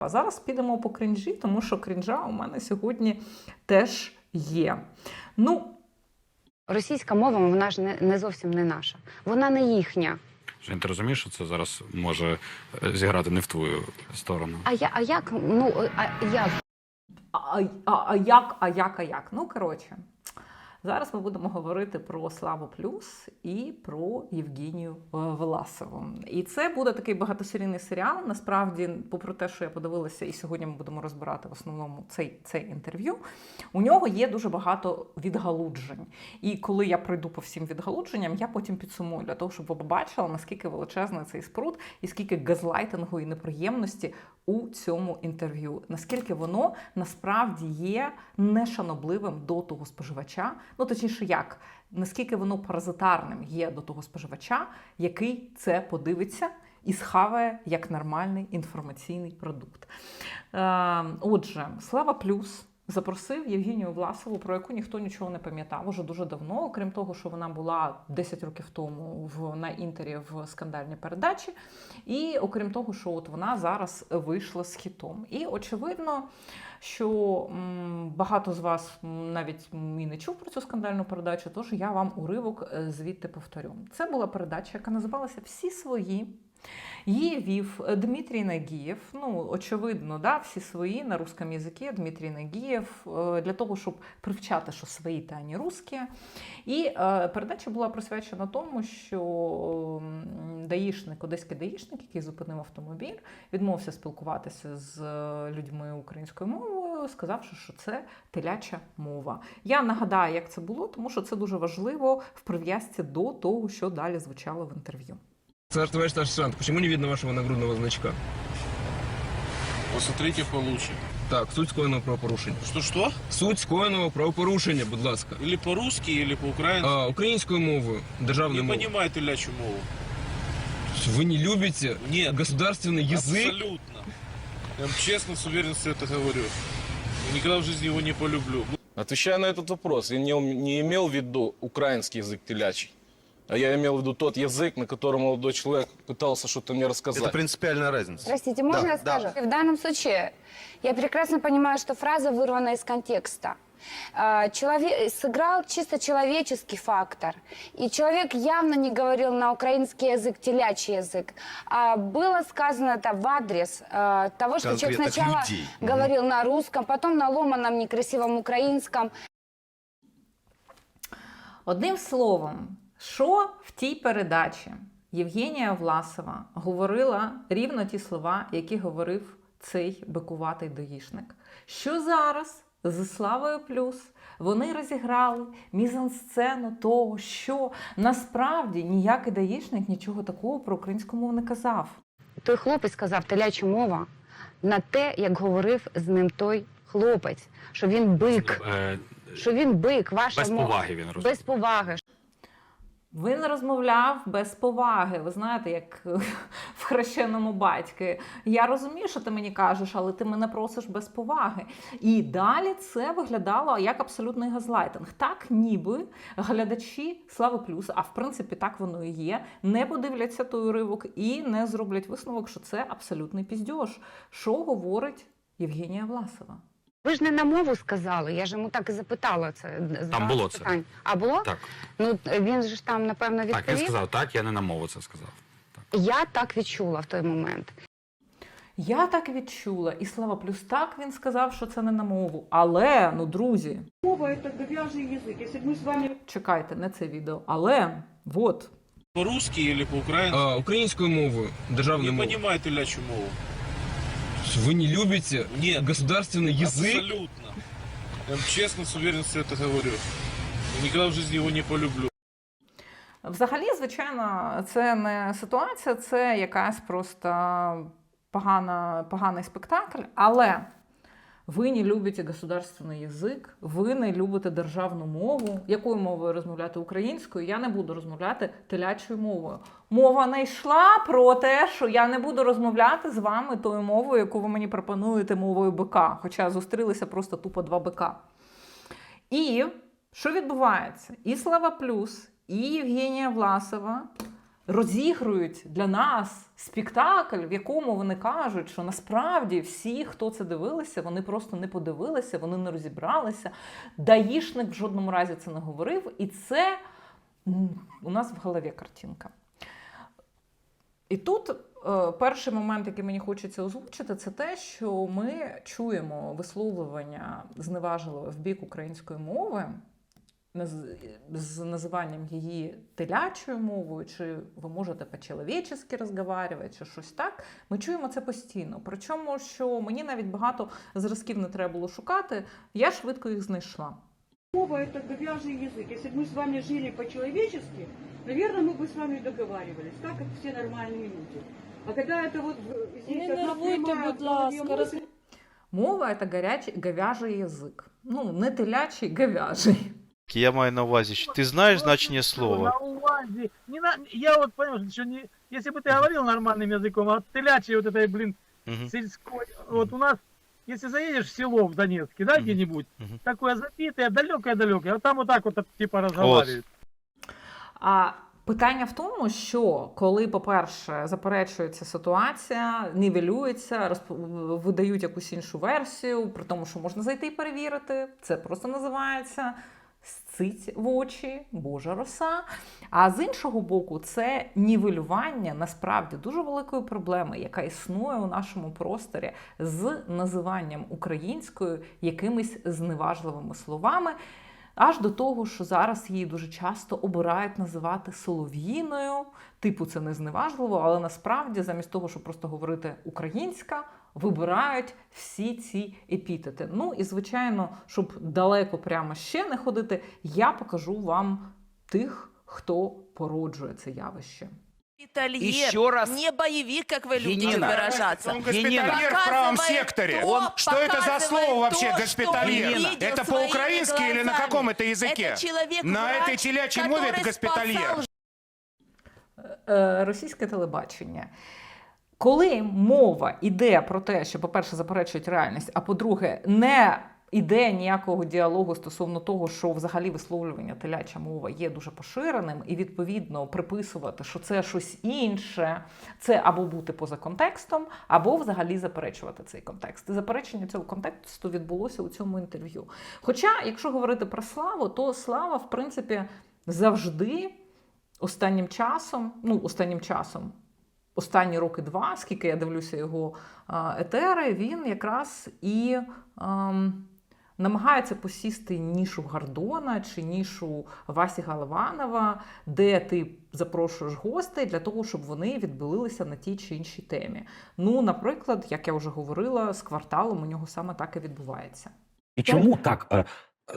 А зараз підемо по крінжі, тому що крінжа у мене сьогодні теж є. Ну, Російська мова вона ж не, не зовсім не наша. Вона не їхня. Жень, ти розумієш, що це зараз може е, зіграти не в твою сторону? А я а як ну а як а, а, а як, а як, а як? Ну, коротше, зараз ми будемо говорити про Славу Плюс і про Євгенію е, Веласову. І це буде такий багатосерійний серіал. Насправді, попри те, що я подивилася, і сьогодні ми будемо розбирати в основному цей, цей інтерв'ю. У нього є дуже багато відгалуджень. І коли я пройду по всім відгалудженням, я потім підсумую для того, щоб ви побачили, наскільки величезний цей спрут, і скільки газлайтингу і неприємності у цьому інтерв'ю. Наскільки воно насправді є нешанобливим до того споживача, ну точніше, як наскільки воно паразитарним є до того споживача, який це подивиться. І схаває як нормальний інформаційний продукт. Е, отже, Слава Плюс запросив Євгенію Власову, про яку ніхто нічого не пам'ятав уже дуже давно, окрім того, що вона була 10 років тому в на інтері в скандальній передачі, і окрім того, що от вона зараз вийшла з хітом. І очевидно, що м, багато з вас навіть і не чув про цю скандальну передачу, тож я вам уривок е, звідти повторю. Це була передача, яка називалася Всі свої. Її вів е, Дмитрій Нагієв. Ну, очевидно, да, всі свої на русском язикі Дмитрій Нагієв е, для того, щоб привчати, що свої та не русські. І е, передача була присвячена тому, що даїшник, одеський даїшник, який зупинив автомобіль, відмовився спілкуватися з людьми українською мовою, сказавши, що це теляча мова. Я нагадаю, як це було, тому що це дуже важливо в прив'язці до того, що далі звучало в інтерв'ю. Саш, товарищ старший сержант, почему не видно вашего нагрудного значка? Посмотрите получше. Так, суть скоєного правопорушення. Что-что? Суть скоєного правопорушення, будь ласка. Или по-русски, или по-украински. А, українською мовою, державною не мовою. понимаю телячью мову. Вы не любите Нет. государственный язык? Абсолютно. Я вам честно, с уверенностью это говорю. Я никогда в жизни его не полюблю. Отвечая на этот вопрос, я не, не имел в виду украинский язык телячий, а я имел в виду тот язык, на котором молодой человек пытался что-то мне рассказать. Это принципиальная разница. Простите, можно Да, я да. скажу? В данном случае я прекрасно понимаю, что фраза вырвана из контекста. А, Человек сыграл чисто человеческий фактор. И человек явно не говорил на украинский язык, телячий язык. А было сказано это в адрес а, того, что человек Конкретных сначала людей. Говорил на русском, потом на ломаном некрасивом украинском. Одним словом, що в тій передачі Євгенія Власова говорила рівно ті слова, які говорив цей бикуватий даїшник. Що зараз з Славою Плюс вони розіграли мізансцену того, що насправді ніякий даїшник нічого такого про українську мову не казав. Той хлопець сказав теляча мова на те, як говорив з ним той хлопець, що він бик, Е, що він бик, ваша без мова. поваги він розуміє. Без поваги. Він розмовляв без поваги. Ви знаєте, як в хрещеному батьки. Я розумію, що ти мені кажеш, але ти мене просиш без поваги. І далі це виглядало як абсолютний газлайтинг. Так, ніби глядачі Слави Плюс, а в принципі так воно і є, не подивляться той уривок і не зроблять висновок, що це абсолютний піздьош. Що говорить Євгенія Власова? Ви ж не на мову сказали, я ж йому так і запитала це. задала було це. питання. А було? Так, Ну він же ж там, напевно, так, він відповів. сказав так, я не на мову це сказав. Я так відчула в той момент. Я так відчула, і Слава Плюс так він сказав, що це не на мову. Але, ну, друзі, Мова – это говяжий язык. Если бы мы с вами чекайте, не це відео. Але от. По-русски или по-украински. А, українською мовою, державною не мовою. понимаю телячью мову. Вы не любите Нет. государственный язык? Абсолютно. Я вам честно, с уверенностью это говорю. Я никогда в жизни его не полюблю. Взагалі, звичайно, це не ситуація, це якась просто погана, поганий спектакль. Але ви не любите государственний язик, ви не любите державну мову. Якою мовою розмовляти українською? Я не буду розмовляти телячою мовою. Мова не йшла про те, що я не буду розмовляти з вами тою мовою, яку ви мені пропонуєте мовою бика. Хоча зустрілися просто тупо два бика. І що відбувається? І Слава Плюс, і Євгенія Власова розігрують для нас спектакль, в якому вони кажуть, що насправді всі, хто це дивилися, вони просто не подивилися, вони не розібралися. Даїшник в жодному разі це не говорив, і це у нас в голові картинка. І тут е, перший момент, який мені хочеться озвучити, це те, що ми чуємо висловлювання зневажливе в бік української мови з називанням її телячою мовою, чи ви можете по-чоловічески розмовляти, чи щось так. Ми чуємо це постійно. Причому, що мені навіть багато зразків не треба було шукати, я швидко їх знайшла. Мова – это говяжий язык. Если бы мы с вами жили по-человечески, наверное, мы бы с вами договаривались, так как все нормальные люди. А когда это вот в- здесь Не одна нервуйте, прямая будь в голове ласка, мысль, Мова це гарячий говяжий язик. Ну, не телячий, говяжий. Я маю на увазі, що ти знаєш значення слова. На УАЗе. Не на... Я вот понял, что не... если бы ты говорил нормальным языком, а телячий вот этой, блин, Мгм. сельской... Вот у нас, если заедешь в село в Донецке, да, Мгм. где-нибудь, Мгм. такое запитое, далекое-далекое, а там вот так вот, типа, разговаривают. А питання в тому, що коли, по-перше, заперечується ситуація, нівелюється, розп... видають якусь іншу версію, при тому, що можна зайти і перевірити, це просто називається сцить в очі, Божа роса. А з іншого боку, це нівелювання насправді дуже великої проблеми, яка існує у нашому просторі з називанням українською якимись зневажливими словами. Аж до того, що зараз її дуже часто обирають називати солов'їною. Типу, це не зневажливо, але насправді, замість того, щоб просто говорити українська, вибирають всі ці епітети. Ну і звичайно, щоб далеко прямо ще не ходити, я покажу вам тих, хто породжує це явище. Итальер, Еще раз. не боевик, как вы любите Енина. выражаться. Он госпитальер в правом секторе. Он Что это за слово вообще, то, госпитальер? что он видел Это своими по-украински или на глазами. каком это языке? Это человек На врач, этой телячьей мове это который госпитальер. спасал е, російське телебачення. Коли мова йде про те, що, по-перше, заперечують реальність, а по-друге, не іде ніякого діалогу стосовно того, що взагалі висловлювання теляча мова є дуже поширеним, і відповідно приписувати, що це щось інше, це або бути поза контекстом, або взагалі заперечувати цей контекст. І заперечення цього контексту відбулося у цьому інтерв'ю. Хоча, якщо говорити про славу, то слава, в принципі, завжди останнім часом, ну, останнім часом, останні роки два, скільки я дивлюся його етери, він якраз і ам, намагається посісти нішу Гордона чи нішу Васі Галаванова, де ти запрошуєш гостей для того, щоб вони відбилилися на тій чи іншій темі. Ну, наприклад, як я вже говорила, з кварталом у нього саме так і відбувається. І чому так е,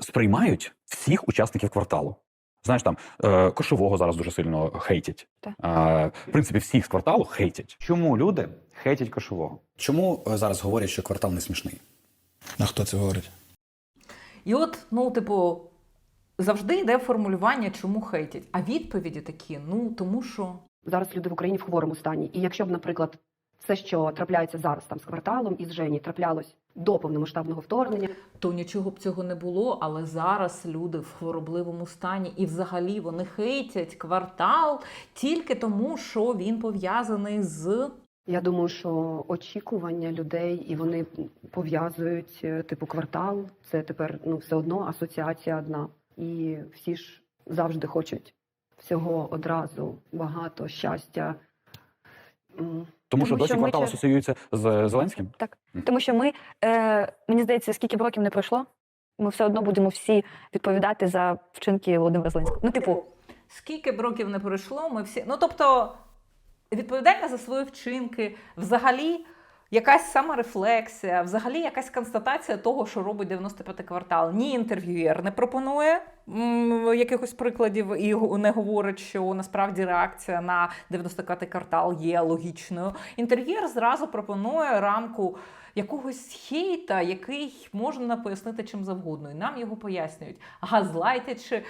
сприймають всіх учасників кварталу? Знаєш, там е, кошового зараз дуже сильно хейтять. Так. Е, в принципі, всіх з кварталу хейтять. Чому люди хейтять кошового? Чому е, зараз говорять, що квартал не смішний? А хто це говорить? І от, ну, типу, завжди йде формулювання, чому хейтять. А відповіді такі: ну тому що. Зараз люди в Україні в хворому стані. І якщо б, наприклад, все, що трапляється зараз там з кварталом і з Жені, траплялось до повномасштабного вторгнення, то нічого б цього не було, але зараз люди в хворобливому стані, і взагалі вони хейтять квартал тільки тому, що він пов'язаний з я думаю, що очікування людей і вони пов'язують е, типу квартал. Це тепер ну все одно асоціація одна. І всі ж завжди хочуть всього одразу, багато щастя. Тому що Тому досі квартал асоціюється з Зеленським. Так, тому що ми, е, мені здається, скільки б років не пройшло, ми все одно будемо всі відповідати за вчинки Володимира Зеленського. Ну, типу, скільки б років не пройшло, ми всі. Ну тобто, відповідальність за свої вчинки, взагалі. Якась саморефлексія, взагалі якась констатація того, що робить 95-й квартал. Ні інтерв'юєр не пропонує м, якихось прикладів і не говорить, що насправді реакція на 95-й квартал є логічною. Інтерв'єр зразу пропонує рамку якогось хейта, який можна пояснити чим завгодно. І нам його пояснюють, газлайтячи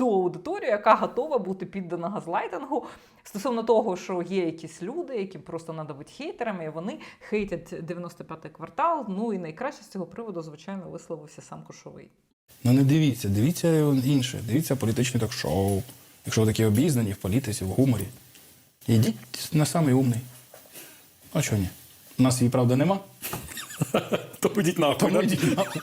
ту аудиторію, яка готова бути піддана газлайтингу стосовно того, що є якісь люди, які просто бути хейтерами, і вони хейтять 95-й квартал. Ну і найкраще з цього приводу, звичайно, висловився сам Кошовий. Ну не дивіться, дивіться інше, дивіться політичне ток-шоу. Якщо ви такі обізнані в політиці, в гуморі. Ідіть на самий умний. А чого ні? У нас її, правда, нема. То підіть нахуй. Тому йдіть нахуй.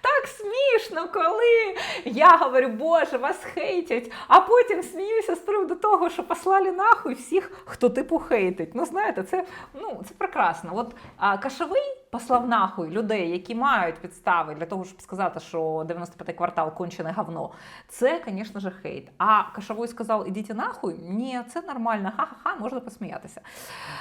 Так смішно, коли я говорю, боже, вас хейтять, а потім сміюся з приводу того, що послали нахуй всіх, хто типу хейтить. Ну, знаєте, це, ну, це прекрасно. От а, Кашовий послав нахуй людей, які мають підстави для того, щоб сказати, що 95-й квартал кончене говно. Це, звісно ж, хейт. А Кашовий сказав, ідіть нахуй. Ні, це нормально. Ха-ха-ха, можна посміятися.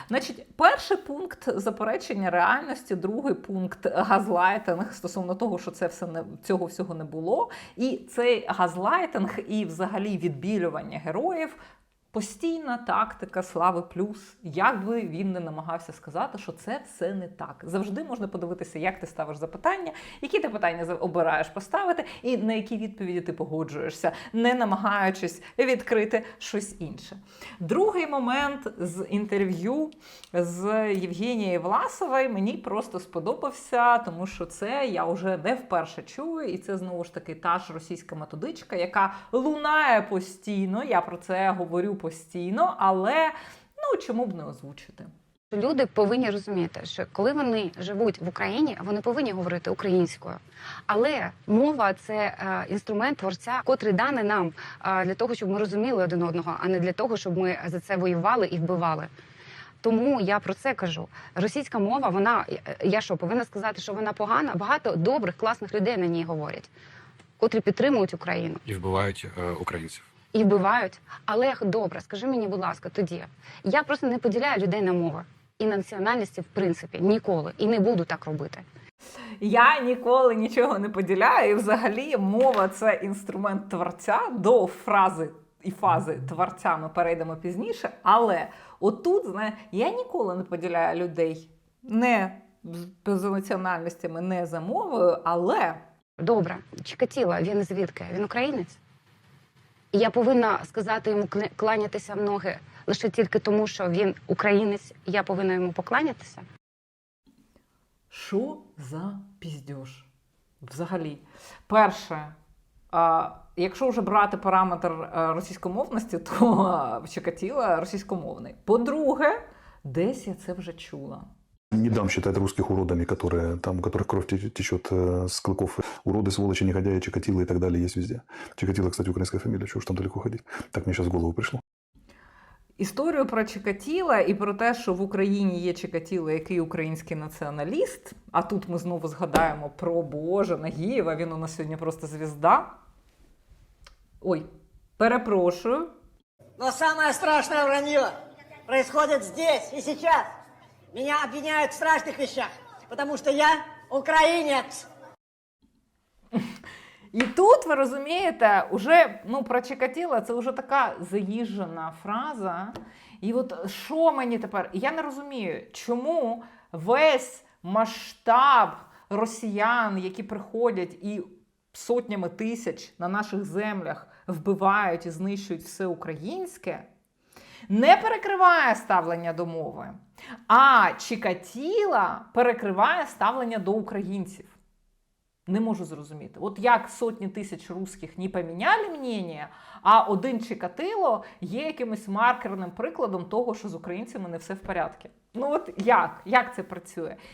Значить, перший пункт заперечення реальності, другий пункт газлайтинг стосовно того, що це все не цього всього не було. І цей газлайтинг і взагалі відбілювання героїв. Постійна тактика слави плюс, як би він не намагався сказати, що це все не так. Завжди можна подивитися, як ти ставиш запитання, які ти питання обираєш поставити, і на які відповіді ти погоджуєшся, не намагаючись відкрити щось інше. Другий момент з інтерв'ю з Євгенією Власовою мені просто сподобався, тому що це я вже не вперше чую, і це знову ж таки та ж російська методичка, яка лунає постійно. Я про це говорю постійно, але ну чому б не озвучити? Люди повинні розуміти, що коли вони живуть в Україні, вони повинні говорити українською. Але мова це е, інструмент творця, котрий даний нам е, для того, щоб ми розуміли один одного, а не для того, щоб ми за це воювали і вбивали. Тому я про це кажу. Російська мова, вона е, я що повинна сказати, що вона погана. Багато добрих, класних людей на ній говорять, котрі підтримують Україну І вбивають е, українців. І вбивають. Але добре, скажи мені, будь ласка, тоді я просто не поділяю людей на мови і на національності, в принципі, ніколи і не буду так робити. Я ніколи нічого не поділяю. І взагалі мова це інструмент творця до фрази і фази творця ми перейдемо пізніше. Але отут, знає, я ніколи не поділяю людей не за національностями, не за мовою, але Добре, Чикатіло, він звідки? Він українець? Я повинна сказати йому кланятися в ноги лише тільки тому, що він українець, я повинна йому покланятися. Що за піздьош? Взагалі. Перше, якщо вже брати параметр е, російськомовності, то а, Чикатіло російськомовний. По-друге, десь я це вже чула. Не дам считать русских уродами, которые, там, у которых кровь те- течет э, с клыков. Уроды, сволочи, негодяи, Чикатило и так далее есть везде. Чикатило, кстати, украинская фамилия, чего уж там далеко ходить. Так мне сейчас в голову пришло. Історію про Чикатіла і про те, що в Україні є Чикатіло, який український націоналіст. А тут ми знову згадаємо про Боже Нагієва. Він у нас сьогодні просто звізда. Ой, перепрошую. Но самое страшное вранье происходит здесь и сейчас. Меня обвиняют в страшных вещах, потому что я украинец. І тут ви розумієте, уже ну про Чикатіла це вже така заїжджена фраза. І от що мені тепер? Я не розумію, чому весь масштаб росіян, які приходять і сотнями тисяч на наших землях вбивають і знищують все українське, не перекриває ставлення до мови, а Чікатіла перекриває ставлення до українців. Не можу зрозуміти. От як сотні тисяч русських не поміняли мнення, а один Чикатило є якимось маркерним прикладом того, що з українцями не все в порядку. Ну от як? Як це працює?